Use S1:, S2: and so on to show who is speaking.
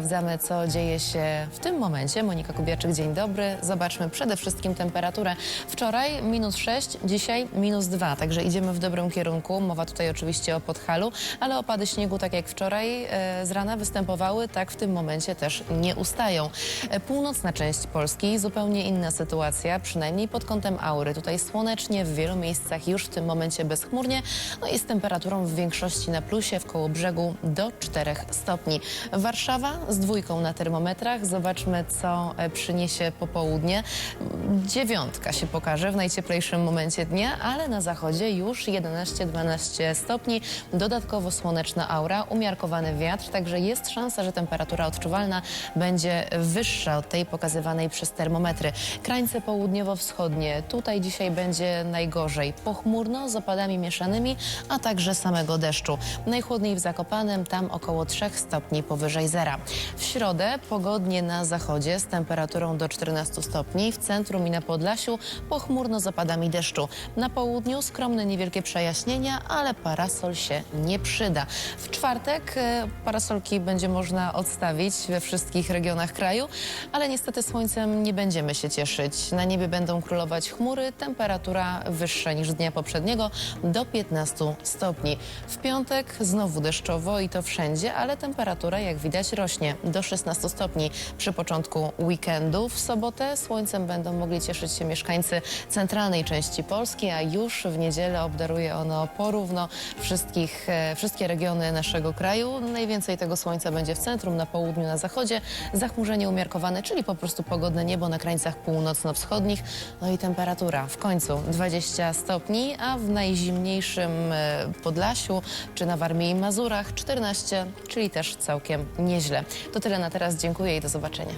S1: Sprawdzamy, co dzieje się w tym momencie. Monika Kubiaczyk, dzień dobry. Zobaczmy przede wszystkim temperaturę. Wczoraj minus 6, dzisiaj minus 2, także idziemy w dobrym kierunku. Mowa tutaj oczywiście o Podhalu, ale opady śniegu, tak jak wczoraj e, z rana występowały, tak w tym momencie też nie ustają. E, Północna część Polski, zupełnie inna sytuacja, przynajmniej pod kątem aury. Tutaj słonecznie, w wielu miejscach już w tym momencie bezchmurnie, no i z temperaturą w większości na plusie, w koło brzegu do 4 stopni. Warszawa z dwójką na termometrach. Zobaczmy, co e, przyniesie popołudnie. Dziewiątka się pokaże w najcieplejszym momencie dnia, ale na zachodzie już 11-12 stopni. Dodatkowo słoneczna aura, umiarkowany wiatr, także jest szansa, że temperatura odczuwalna będzie wyższa od tej pokazywanej przez termometry. Krańce południowo-wschodnie, tutaj dzisiaj będzie najgorzej. Pochmurno, z opadami mieszanymi, a także samego deszczu. Najchłodniej w Zakopanem, tam około 3 stopni powyżej zera. W środę pogodnie na zachodzie z temperaturą do 14 stopni, w centrum i na Podlasiu pochmurno z opadami deszczu. Na południu skromne niewielkie przejaśnienia, ale parasol się nie przyda. W czwartek e, parasolki będzie można odstawić we wszystkich regionach kraju, ale niestety słońcem nie będziemy się cieszyć. Na niebie będą królować chmury, temperatura wyższa niż dnia poprzedniego do 15 stopni. W piątek znowu deszczowo i to wszędzie, ale temperatura jak widać rośnie do 16 stopni przy początku weekendu. W sobotę słońcem będą mogli cieszyć się mieszkańcy centralnej części Polski, a już w niedzielę obdaruje ono porówno wszystkich, e, wszystkie regiony naszego kraju. Najwięcej tego słońca będzie w centrum, na południu, na zachodzie. Zachmurzenie umiarkowane, czyli po prostu pogodne niebo na krańcach północno-wschodnich. No i temperatura w końcu 20 stopni, a w najzimniejszym e, Podlasiu czy na Warmii i Mazurach 14, czyli też całkiem nieźle. To tyle na teraz. Dziękuję i do zobaczenia.